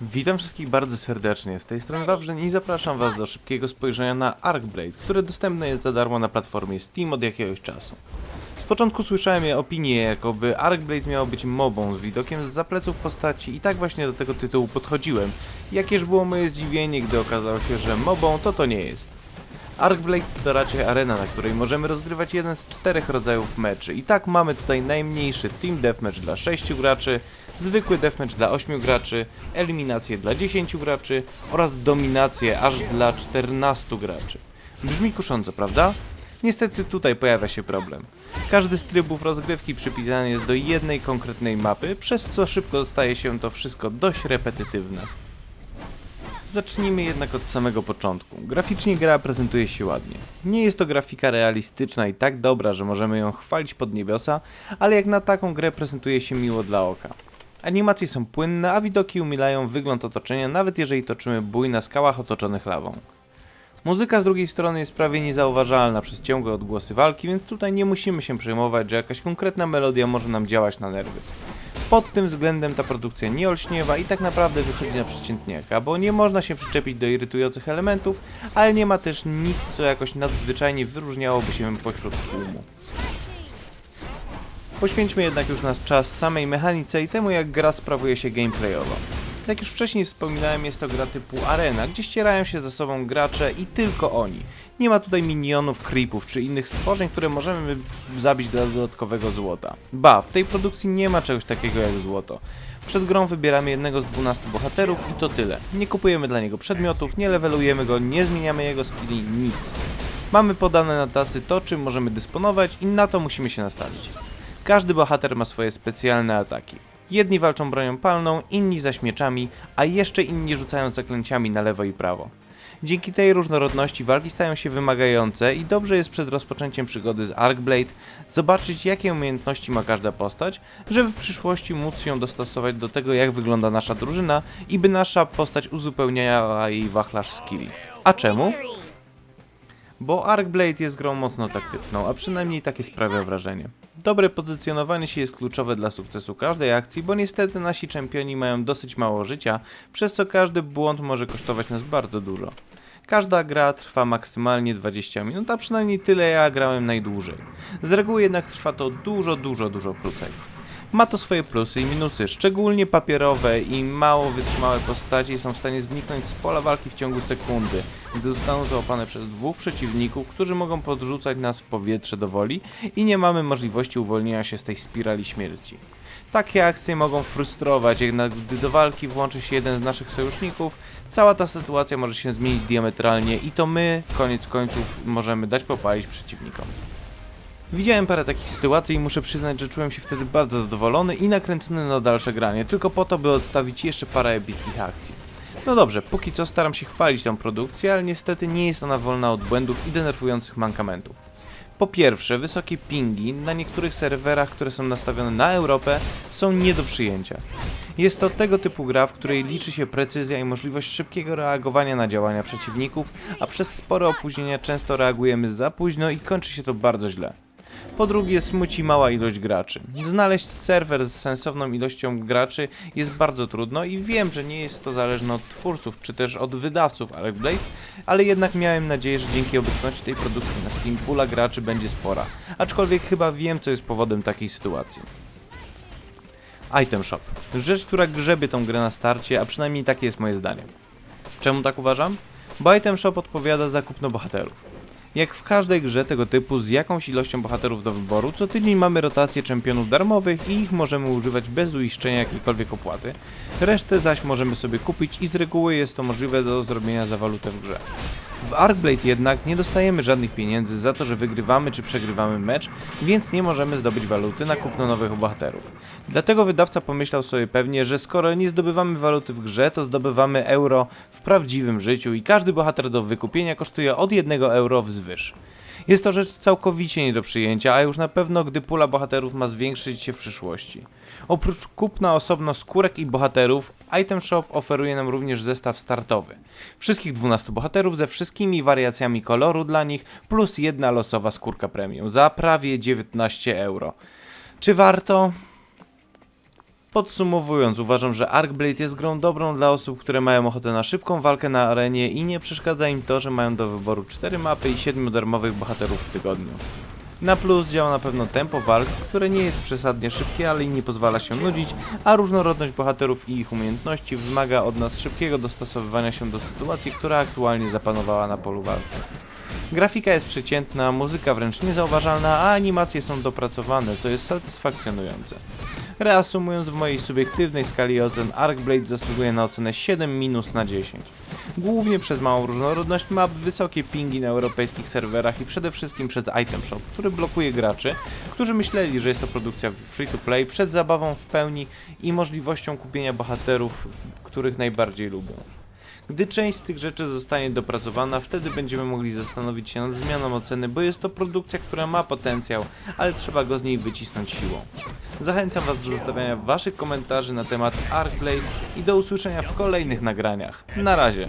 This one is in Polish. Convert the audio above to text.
Witam wszystkich bardzo serdecznie, z tej strony Wawrzyn i zapraszam was do szybkiego spojrzenia na Arkblade, które dostępne jest za darmo na platformie Steam od jakiegoś czasu. Z początku słyszałem je opinie, jakoby Arkblade miało być mobą z widokiem z zapleców postaci i tak właśnie do tego tytułu podchodziłem. Jakież było moje zdziwienie, gdy okazało się, że mobą to to nie jest. Arkblade to raczej arena, na której możemy rozgrywać jeden z czterech rodzajów meczy. I tak mamy tutaj najmniejszy Team Deathmatch dla 6 graczy, zwykły Deathmatch dla 8 graczy, eliminację dla 10 graczy oraz dominację aż dla 14 graczy. Brzmi kusząco, prawda? Niestety tutaj pojawia się problem. Każdy z trybów rozgrywki przypisany jest do jednej konkretnej mapy, przez co szybko staje się to wszystko dość repetytywne. Zacznijmy jednak od samego początku. Graficznie gra prezentuje się ładnie. Nie jest to grafika realistyczna i tak dobra, że możemy ją chwalić pod niebiosa, ale jak na taką grę prezentuje się miło dla oka. Animacje są płynne, a widoki umilają wygląd otoczenia, nawet jeżeli toczymy bój na skałach otoczonych lawą. Muzyka z drugiej strony jest prawie niezauważalna przez ciągłe odgłosy walki, więc tutaj nie musimy się przejmować, że jakaś konkretna melodia może nam działać na nerwy. Pod tym względem ta produkcja nie olśniewa i tak naprawdę wychodzi na przeciętniaka, bo nie można się przyczepić do irytujących elementów, ale nie ma też nic, co jakoś nadzwyczajnie wyróżniałoby się pośród tłumu. Poświęćmy jednak już nasz czas samej mechanice i temu, jak gra sprawuje się gameplayowo. Jak już wcześniej wspominałem, jest to gra typu arena, gdzie ścierają się ze sobą gracze i tylko oni. Nie ma tutaj minionów, creepów czy innych stworzeń, które możemy zabić dla dodatkowego złota. Ba, w tej produkcji nie ma czegoś takiego jak złoto. Przed grą wybieramy jednego z 12 bohaterów i to tyle. Nie kupujemy dla niego przedmiotów, nie levelujemy go, nie zmieniamy jego skilli, nic. Mamy podane na tacy to, czym możemy dysponować i na to musimy się nastawić. Każdy bohater ma swoje specjalne ataki. Jedni walczą bronią palną, inni zaś mieczami, a jeszcze inni rzucają zaklęciami na lewo i prawo. Dzięki tej różnorodności walki stają się wymagające i dobrze jest przed rozpoczęciem przygody z Arkblade zobaczyć jakie umiejętności ma każda postać, żeby w przyszłości móc ją dostosować do tego jak wygląda nasza drużyna i by nasza postać uzupełniała jej wachlarz skilli. A czemu? Bo Arkblade jest grą mocno taktyczną, a przynajmniej takie sprawia wrażenie. Dobre pozycjonowanie się jest kluczowe dla sukcesu każdej akcji, bo niestety nasi czempioni mają dosyć mało życia, przez co każdy błąd może kosztować nas bardzo dużo. Każda gra trwa maksymalnie 20 minut, a przynajmniej tyle ja grałem najdłużej. Z reguły jednak trwa to dużo, dużo, dużo krócej. Ma to swoje plusy i minusy, szczególnie papierowe i mało wytrzymałe postaci są w stanie zniknąć z pola walki w ciągu sekundy, gdy zostaną załapane przez dwóch przeciwników, którzy mogą podrzucać nas w powietrze do woli i nie mamy możliwości uwolnienia się z tej spirali śmierci. Takie akcje mogą frustrować, jednak gdy do walki włączy się jeden z naszych sojuszników, cała ta sytuacja może się zmienić diametralnie i to my, koniec końców, możemy dać popalić przeciwnikom. Widziałem parę takich sytuacji i muszę przyznać, że czułem się wtedy bardzo zadowolony i nakręcony na dalsze granie, tylko po to, by odstawić jeszcze parę epickich akcji. No dobrze, póki co staram się chwalić tą produkcję, ale niestety nie jest ona wolna od błędów i denerwujących mankamentów. Po pierwsze, wysokie pingi na niektórych serwerach, które są nastawione na Europę, są nie do przyjęcia. Jest to tego typu gra, w której liczy się precyzja i możliwość szybkiego reagowania na działania przeciwników, a przez spore opóźnienia często reagujemy za późno i kończy się to bardzo źle. Po drugie, smuci mała ilość graczy. Znaleźć serwer z sensowną ilością graczy jest bardzo trudno i wiem, że nie jest to zależne od twórców czy też od wydawców Arkblade, ale jednak miałem nadzieję, że dzięki obecności tej produkcji na Steam pula graczy będzie spora. Aczkolwiek chyba wiem, co jest powodem takiej sytuacji. Item Shop. Rzecz, która grzebie tą grę na starcie, a przynajmniej takie jest moje zdanie. Czemu tak uważam? Bo Item Shop odpowiada za kupno bohaterów. Jak w każdej grze tego typu z jakąś ilością bohaterów do wyboru, co tydzień mamy rotację czempionów darmowych i ich możemy używać bez uiszczenia jakiejkolwiek opłaty. Resztę zaś możemy sobie kupić i z reguły jest to możliwe do zrobienia za walutę w grze. W Arkblade jednak nie dostajemy żadnych pieniędzy za to, że wygrywamy czy przegrywamy mecz, więc nie możemy zdobyć waluty na kupno nowych bohaterów. Dlatego wydawca pomyślał sobie pewnie, że skoro nie zdobywamy waluty w grze, to zdobywamy euro w prawdziwym życiu i każdy bohater do wykupienia kosztuje od 1 euro wzwyż. Jest to rzecz całkowicie nie do przyjęcia, a już na pewno gdy pula bohaterów ma zwiększyć się w przyszłości. Oprócz kupna osobno skórek i bohaterów, Item Shop oferuje nam również zestaw startowy. Wszystkich 12 bohaterów ze wszystkimi wariacjami koloru dla nich, plus jedna losowa skórka premium za prawie 19 euro. Czy warto? Podsumowując, uważam, że Arkblade jest grą dobrą dla osób, które mają ochotę na szybką walkę na arenie i nie przeszkadza im to, że mają do wyboru 4 mapy i 7 darmowych bohaterów w tygodniu. Na plus działa na pewno tempo walk, które nie jest przesadnie szybkie, ale i nie pozwala się nudzić, a różnorodność bohaterów i ich umiejętności wymaga od nas szybkiego dostosowywania się do sytuacji, która aktualnie zapanowała na polu walki. Grafika jest przeciętna, muzyka wręcz niezauważalna, a animacje są dopracowane, co jest satysfakcjonujące. Reasumując w mojej subiektywnej skali ocen, Arkblade zasługuje na ocenę 7 minus na 10. Głównie przez małą różnorodność map, wysokie pingi na europejskich serwerach i przede wszystkim przez Item Shop, który blokuje graczy, którzy myśleli, że jest to produkcja free to play przed zabawą w pełni i możliwością kupienia bohaterów, których najbardziej lubią. Gdy część z tych rzeczy zostanie dopracowana, wtedy będziemy mogli zastanowić się nad zmianą oceny, bo jest to produkcja, która ma potencjał, ale trzeba go z niej wycisnąć siłą. Zachęcam Was do zostawiania Waszych komentarzy na temat Arkblade i do usłyszenia w kolejnych nagraniach. Na razie.